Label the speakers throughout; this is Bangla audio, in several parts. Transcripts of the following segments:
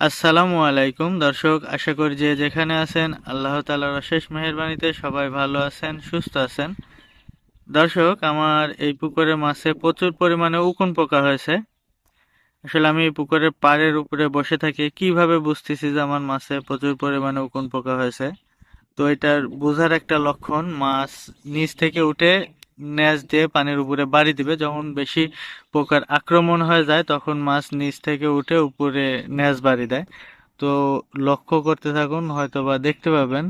Speaker 1: আসসালামু আলাইকুম। দর্শক, আশা করি যে যেখানে আছেন, আল্লাহ তালার অশেষ মেহেরবানিতে সবাই ভালো আছেন, সুস্থ আছেন। দর্শক, আমার এই পুকুরে মাছে প্রচুর পরিমাণে উকুন পোকা হয়েছে। আসলে আমি এই পুকুরের পাড়ের উপরে বসে থাকি কীভাবে বুঝতেছি যে আমার মাছে প্রচুর পরিমাণে উকুন পোকা হয়েছে? তো এটার বোঝার একটা লক্ষণ, মাছ নিচ থেকে উঠে নেজ দিয়ে পানির উপরে বাড়ি দিবে। যখন বেশি পোকার আক্রমণ হয়ে যায়, তখন মাছ নিচ থেকে উঠে উপরে নেজ বাড়ি দেয়। তো লক্ষ্য করতে থাকুন, হয়তোবা দেখতে পাবেন।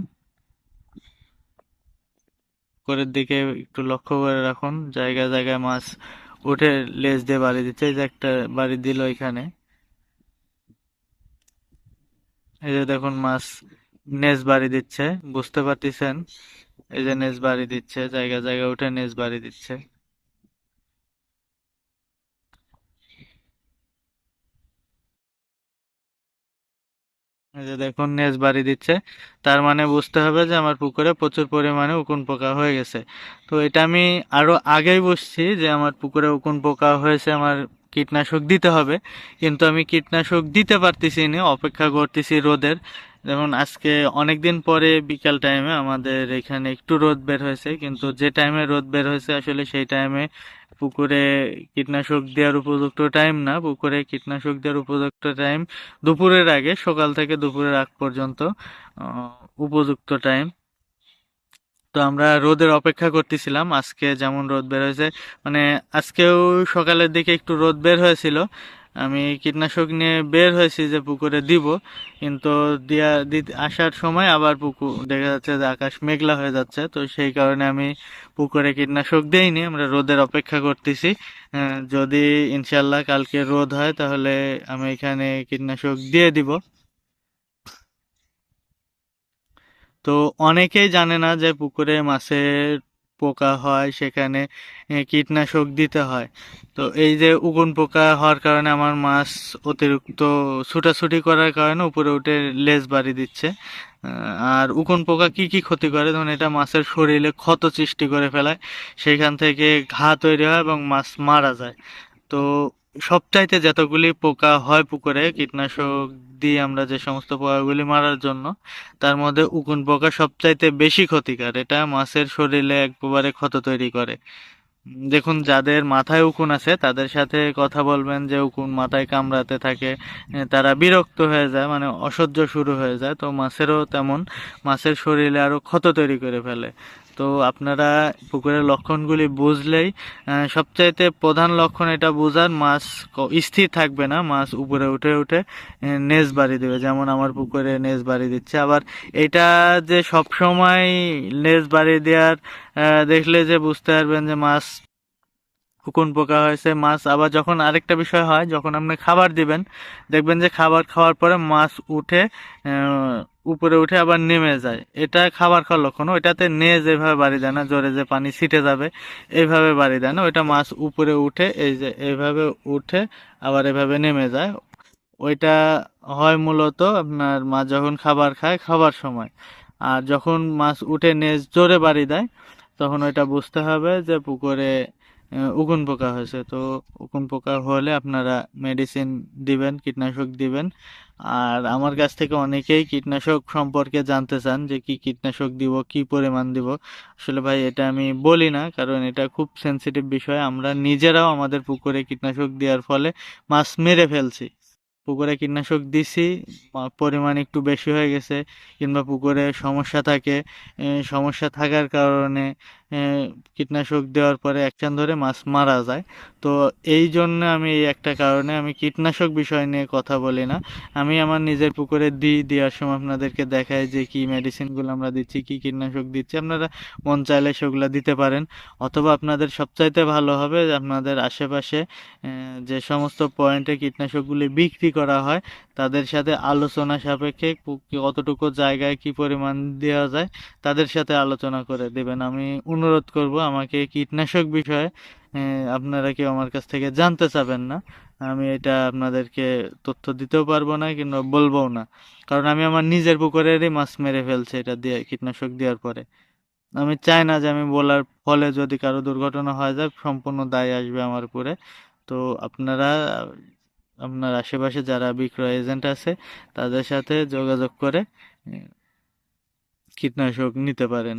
Speaker 1: পুকুরের দিকে একটু লক্ষ্য করে রাখুন, জায়গায় জায়গায় মাছ উঠে লেজ দিয়ে বাড়ি দিচ্ছে। এই যে একটা বাড়ি দিল এখানে। এই যে দেখুন মাছ নেজ বাড়ি দিচ্ছে, বুঝতে পারতেছেন? এই যে নেজ বাড়ি দিচ্ছে, জায়গা জায়গা উঠে নেজ বাড়ি দিচ্ছে যে দেখুন নেজ বাড়ি দিচ্ছে। তার মানে বুঝতে হবে যে আমার পুকুরে প্রচুর পরিমাণে উকুন পোকা হয়ে গেছে। তো এটা আমি আরও আগেই বুঝছি যে আমার পুকুরে উকুন পোকা হয়েছে, আমার কীটনাশক দিতে হবে। কিন্তু আমি কীটনাশক দিতে পারতেছি না, অপেক্ষা করতেছি রোদের। যেমন আজকে অনেক দিন পরে বিকাল টাইমে আমাদের এখানে একটু রোদ বের হয়েছে, কিন্তু যে টাইমে রোদ বের হয়েছে আসলে সেই টাইমে পুকুরে কীটনাশক দেওয়ার উপযুক্ত টাইম না। পুকুরে কীটনাশক দেওয়ার উপযুক্ত টাইম দুপুরের আগে, সকাল থেকে দুপুরের আগ পর্যন্ত উপযুক্ত টাইম তো আমরা রোদের অপেক্ষা করতেছিলাম, আজকে যেমন রোদ বের হয়েছে। মানে আজকেও সকালের দিকে একটু রোদ বের হয়েছিল আমি কীটনাশক নিয়ে বের হয়েছি যে পুকুরে দিব, কিন্তু দিয়া আসার সময় আবার পুকুর দেখা যাচ্ছে যে আকাশ মেঘলা হয়ে যাচ্ছে, তো সেই কারণে আমি পুকুরে কীটনাশক দেইনি, আমরা রোদের অপেক্ষা করতেছি। যদি ইনশাল্লাহ কালকে রোদ হয়, তাহলে আমি এখানে কীটনাশক দিয়ে দিব। তো অনেকেই জানে না যে পুকুরে মাছের পোকা হয়, সেখানে কীটনাশক দিতে হয়। তো এই যে উগুন পোকা হওয়ার কারণে আমার মাছ অতিরিক্ত ছুটাছুটি করার কারণে উপরে উঠে লেজ বাড়ি দিচ্ছে। আর উকুন পোকা কি কি ক্ষতি করে? ধরুন এটা মাছের শরীরে ক্ষত সৃষ্টি করে ফেলায়, সেখান থেকে ঘা তৈরি হয় এবং মাছ মারা যায়। তো সবচাইতে যতগুলি পোকা হয় পুকুরে, কীটনাশক দিয়ে আমরা যে সমস্ত পোকাগুলি মারার জন্য, তার মধ্যে উকুন পোকা সবচাইতে বেশি ক্ষতিকার। এটা মাছের শরীরে একবারে ক্ষত তৈরি করে। দেখুন, যাদের মাথায় উকুন আছে, তাদের সাথে কথা বলবেন যে উকুন মাথায় কামড়াতে থাকে, তারা বিরক্ত হয়ে যায় মানে অসহ্য শুরু হয়ে যায়। তো মাছেরও তেমন, মাছের শরীরে আরও ক্ষত তৈরি করে ফেলে। তো আপনারা পুকুরের লক্ষণগুলি বুঝলেই সবচাইতে প্রধান লক্ষণ এটা বোঝার, মাছ স্থির থাকবে না, মাছ উপরে উঠে উঠে নেজ বাড়ি দেবে, যেমন আমার পুকুরে নেজ বাড়ি দিচ্ছে। আবার এটা যে সব সময় লেজ বাড়ি দেওয়ার দেখলে যে বুঝতে পারবেন যে মাছ উকুন পোকা হয়েছে। মাছ আবার যখন আরেকটা বিষয় হয়, যখন আপনি খাবার দিবেন, দেখবেন যে খাবার খাওয়ার পরে মাছ উঠে উপরে উঠে আবার নেমে যায়। এটা খাবার খাওয়ার লক্ষণ। ওইটাতে নে যেভাবে বাড়ি দেয় না, জোরে যে পানি ছিটে যাবে এইভাবে বাড়ি দেয় না। ওইটা মাছ উপরে উঠে, এই যে এইভাবে উঠে আবার এভাবে নেমে যায়। ওইটা হয় মূলত আপনার মাছ যখন খাবার খায়, খাবার সময়। আর যখন মাছ উঠে নেজ জোরে বাড়ি দেয়, তখন ওইটা বুঝতে হবে যে পুকুরে উকুন পোকা হয়েছে। তো উকুন পোকা হলে আপনারা মেডিসিন দিবেন, কীটনাশক দিবেন। আর আমার কাছ থেকে অনেকেই কীটনাশক সম্পর্কে জানতে চান যে কি কীটনাশক দিব, কি পরিমাণ দিব। আসলে ভাই, এটা আমি বলি না, কারণ এটা খুব সেনসিটিভ বিষয়। আমরা নিজেরাও আমাদের পুকুরে কীটনাশক দেওয়ার ফলে মাছ মেরে ফেলছি। পুকুরে কীটনাশক দিছি পরিমাণ একটু বেশি হয়ে গেছে, কিংবা পুকুরে সমস্যা থাকে। সমস্যা থাকার কারণে কীটনাশক দেওয়ার পরে একটান ধরে মাছ মারা যায়। তো এই জন্য আমি এই একটা কারণে আমি কীটনাশক বিষয় নিয়ে কথা বলি না। আমি আমার নিজের পুকুরে দিই, দেওয়ার সময় আপনাদেরকে দেখাই যে কি মেডিসিনগুলো আমরা দিচ্ছি, কি কীটনাশক দিচ্ছি। আপনারা মন চাইলে সেগুলো দিতে পারেন। অথবা আপনাদের সবচাইতে ভালো হবে আপনাদের আশেপাশে যে সমস্ত পয়েন্টে কীটনাশকগুলি বিক্রি করা হয়, তাদের সাথে আলোচনা সাপেক্ষে কতটুকু জায়গায় কি পরিমাণ দেওয়া যায়, তাদের সাথে আলোচনা করে দেবেন। আমি অনুরোধ করব, আমাকে কীটনাশক বিষয়ে আপনারা কেউ আমার কাছ থেকে জানতে চাবেন না। আমি এটা আপনাদেরকে তথ্য দিতেও পারব না কিংবা বলব না। কারণ আমি আমার নিজের পুকুরেরই মাছ মেরে ফেলছি এটা দিয়ে, কীটনাশক দেওয়ার পরে। আমি চাই না যে আমি বলার ফলে যদি কারও দুর্ঘটনা হয়ে যায় সম্পূর্ণ দায় আসবে আমার উপরে। তো আপনারা, আপনার আশেপাশে যারা বিক্রয় এজেন্ট আছে, তাদের সাথে যোগাযোগ করে কীটনাশক নিতে পারেন।